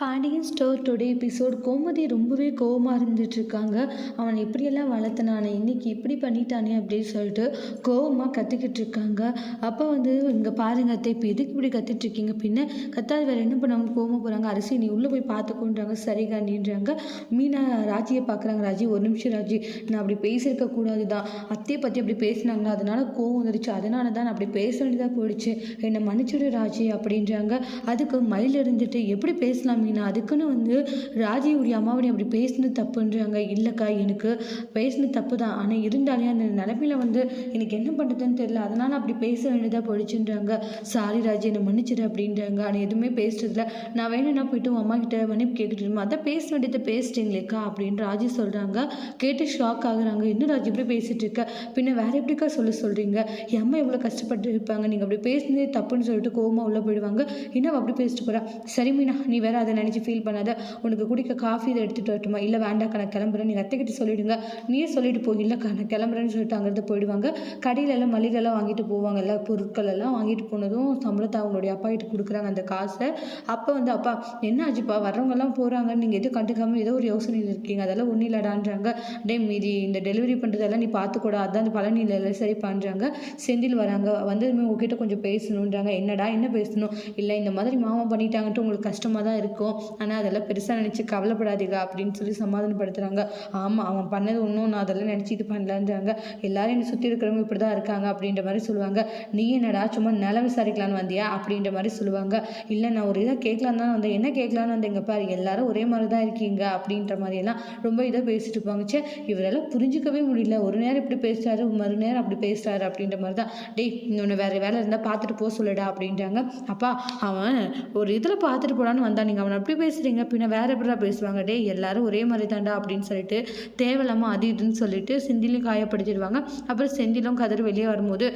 Pandian store today episode Gomathi ரொம்பவே கோவமாக இருந்துட்டுருக்காங்க. அவன் எப்படியெல்லாம் வளர்த்தனானே இன்னைக்கு இப்படி பண்ணிட்டானே அப்படின்னு சொல்லிட்டு கோவமாக கற்றுக்கிட்டு இருக்காங்க அப்போ வந்து இங்கே பாருங்க அத்தை இப்போ எதுக்கு இப்படி கற்றுட்ருக்கீங்க பின்ன கத்தாது வேறு என்ன பண்ணாமல் கோபமாக போகிறாங்க அரசி நீ உள்ளே போய் பார்த்துக்கோன்றாங்க. சரிகா நீன்றாங்க. மீனா ராஜியை பார்க்குறாங்க. ராஜி ஒரு நிமிஷம் ராஜி நான் அப்படி பேசியிருக்க கூடாது தான் அத்தையை பற்றி அப்படி பேசினாங்களா? அதனால கோவம் வந்துடுச்சு அதனால தான் நான் அப்படி பேச வேண்டியதாக போயிடுச்சு. என்னை மன்னிச்சுடு ராஜி அப்படின்றாங்க. அதுக்கு மயில் இருந்துட்டு எப்படி பேசலாம் நான் அதுக்குன்னு வந்து ராஜியுடைய அம்மாவுடைய அப்படி பேசினது தப்புன்றாங்க. இல்லைக்கா எனக்கு பேசினது தப்பு தான் ஆனால் இருந்தாலே அந்த நிலமையில வந்து எனக்கு என்ன பண்ணுறதுன்னு தெரியல. அதனால் அப்படி பேச வேண்டியதாக போயிடுச்சுன்றாங்க. சாரி ராஜி என்னை மன்னிச்சிடு அப்படின்றாங்க. ஆனால் எதுவுமே பேசுறதில்ல. நான் வேணும்னா போயிட்டு உன் அம்மா கிட்ட மன்னிப்பு கேட்டுட்டு அதான் பேச வேண்டியதை பேசிட்டீங்களேக்கா அப்படின்னு ராஜி சொல்கிறாங்க கேட்டு ஷாக் ஆகுறாங்க. இன்னும் ராஜி இப்படி பேசிட்டு இருக்க? பின்ன வேற எப்படிக்கா சொல்ல சொல்கிறீங்க என் அம்மா எவ்வளோ கஷ்டப்பட்டு இருப்பாங்க. நீங்கள் அப்படி பேசுனதே தப்புன்னு சொல்லிட்டு கோவமாக உள்ளே போயிடுவாங்க. இன்னும் அப்படி பேசிட்டு போறா? சரி மீனா நீ வேற அதை நினச்சி ஃபீல் பண்ணாத. உனக்கு குடிக்க காஃபி இதை எடுத்துகிட்டு வரட்டுமா? இல்லை வேண்டாக்கா நான் கிளம்புறேன். நீங்கள் அத்தைக்கிட்ட சொல்லிவிடுங்க நீயே சொல்லிட்டு போய் இல்லைக்கா நான் கிளம்புறேன்னு சொல்லிட்டு அங்கேருந்து போயிடுவாங்க. கடையிலெல்லாம் மளிகைலாம் வாங்கிட்டு போவாங்க. எல்லா பொருட்கள் எல்லாம் வாங்கிட்டு போனதும் சம்பளத்தை அவங்களுடைய அப்பா கிட்ட கொடுக்குறாங்க அந்த காசை. அப்போ வந்து அப்பா என்ன ஆச்சுப்பா? வர்றவங்கெல்லாம் போகிறாங்க நீங்கள் எதுவும் கண்டுக்காமல் ஏதோ ஒரு யோசனையில் இருக்கீங்க. அதெல்லாம் ஒன்றும் இல்லடான்றாங்க. டே மீதி இந்த டெலிவரி பண்ணுறதெல்லாம் நீ பார்த்துக்கூடா. அதான் அந்த பழனியில் எல்லாம் சரி பண்ணுறாங்க செந்தில் வராங்க. வந்ததுமே உங்ககிட்ட கொஞ்சம் பேசணுன்றாங்க. என்னடா என்ன பேசணும்? இல்லை இந்த மாதிரி மாமா பண்ணிட்டாங்கன்ட்டு உங்களுக்கு கஷ்டமாக தான் இருக்கும். ஆனால் அதெல்லாம் பெருசாக நினச்சி கவலைப்படாதீங்க அப்படின்னு சொல்லி சமாதானப்படுத்துகிறாங்க ஆமாம் அவன் பண்ணது ஒன்றும் நான் அதெல்லாம் நினச்சி இது பண்ணலான்றாங்க. எல்லாரும் என்னை சுற்றி இருக்கிறவங்க இப்படி தான் இருக்காங்க அப்படின்ற மாதிரி சொல்லுவாங்க. நீ என்னடா சும்மா நிலம் விசாரிக்கலான்னு வந்தியா அப்படின்ற மாதிரி சொல்லுவாங்க. இல்லை நான் ஒரு இதாக கேட்கலான்னு தான் வந்தேன். என்ன கேட்கலான்னு வந்தேங்க பாரு எல்லாரும் ஒரே மாதிரி தான் இருக்கீங்க அப்படின்ற மாதிரியெல்லாம் ரொம்ப இதாக பேசிட்டு இருப்பாங்க. சே இவரெல்லாம் புரிஞ்சிக்கவே முடியல. ஒரு நேரம் இப்படி பேசுறாரு மறு நேரம் அப்படி பேசுறாரு அப்படின்ற மாதிரி தான் டேய் இன்னொன்று வேறு வேலை இருந்தால் பார்த்துட்டு போக சொல்லுடா அப்படின்றாங்க. அப்பா அவன் ஒரு இதில் பார்த்துட்டு போடான்னு வந்தான். நீங்கள் அவனை அப்படி பேசுகிறீங்க பின்ன வேற எப்படா பேசுவாங்க? டே எல்லாரும் ஒரே மாதிரி தாண்டா அப்படின்னு சொல்லிட்டு தேவையில்லாமல் அது இதுன்னு சொல்லிட்டு செந்திலையும் காயப்படுத்திடுவாங்க. அப்புறம் செந்திலும் கதிர் வெளியே வரும்போது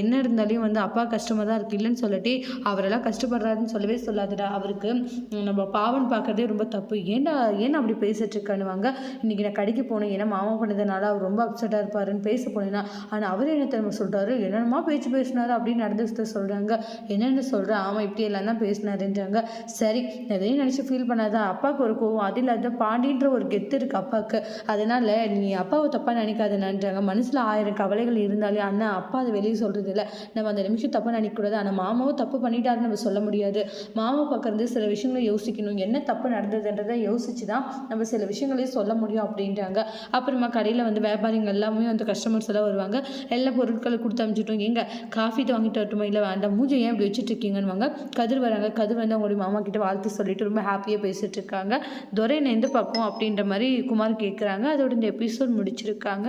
என்ன இருந்தாலையும் வந்து அப்பா கஷ்டமாக தான் இருக்கு இல்லைன்னு சொல்லிட்டு அவரெல்லாம் கஷ்டப்படுறாருன்னு சொல்லவே சொல்லாதுடா. அவருக்கு நம்ம பாவன் பார்க்குறதே ரொம்ப தப்பு. ஏன்டா ஏன் அப்படி பேசிட்டு இருக்கானுவாங்க? இன்னைக்கு நான் கடைக்கு போனேன் ஏன்னா மாமா பண்ணதுனால அவர் ரொம்ப அப்செட்டாக இருப்பாருன்னு பேச போனேன்னா ஆனால் அவர் என்ன தெரியுமா சொல்கிறாரு என்னென்னமா பேச்சு பேசினாரு அப்படின்னு நடந்து சொல்கிறாங்க என்னென்னு சொல்கிறேன் ஆமாம் இப்படி எல்லாம் தான் பேசினாருன்றாங்க. சரி எதையும் நினச்சி ஃபீல் பண்ணாத அப்பாவுக்கு ஒரு கோவம். அது இல்லாத பாண்டின்ற ஒரு கெத்து இருக்கு அப்பாவுக்கு அதனால நீ அப்பாவை தப்பாக நினைக்காதேன்றாங்க மனசில் ஆயிரம் கவலைகள் இருந்தாலே அண்ணன் அப்பா அதை வெளியே சொல்கிறது இல்லை. நம்ம அந்த நிமிஷம் தப்பாக நினைக்கக்கூடாது. ஆனால் மாமாவும் தப்பு பண்ணிட்டாருன்னு நம்ம சொல்ல முடியாது. மாமா பக்கம் சில விஷயங்களை யோசிக்கணும். என்ன தப்பு நடந்ததுன்றதை யோசிச்சு தான் நம்ம சில விஷயங்களையும் சொல்ல முடியும் அப்படின்றாங்க. அப்புறமா கடையில் வந்து வியாபாரிங்க எல்லாமே வந்து கஸ்டமர்ஸ் எல்லாம் வருவாங்க. எல்லா பொருட்களும் கொடுத்து அனுப்பிச்சிட்டோம் எங்கே காஃபி வாங்கிட்டு வரட்டுமா? இல்லை வேண்டாம். மூஞ்சை ஏன் இப்படி வச்சுட்டு இருக்கீங்கன்னு கதிர் வராங்க. கதிர் வந்து அவங்களுடைய மாமா கிட்ட வாழ்த்து சொல்லிட்டு ரொம்ப ஹாப்பியாக பேசிகிட்டு இருக்காங்க துரை எந்த பக்கம் அப்படின்ற மாதிரி குமார் கேட்குறாங்க அதோட இந்த எபிசோட் முடிச்சிருக்காங்க.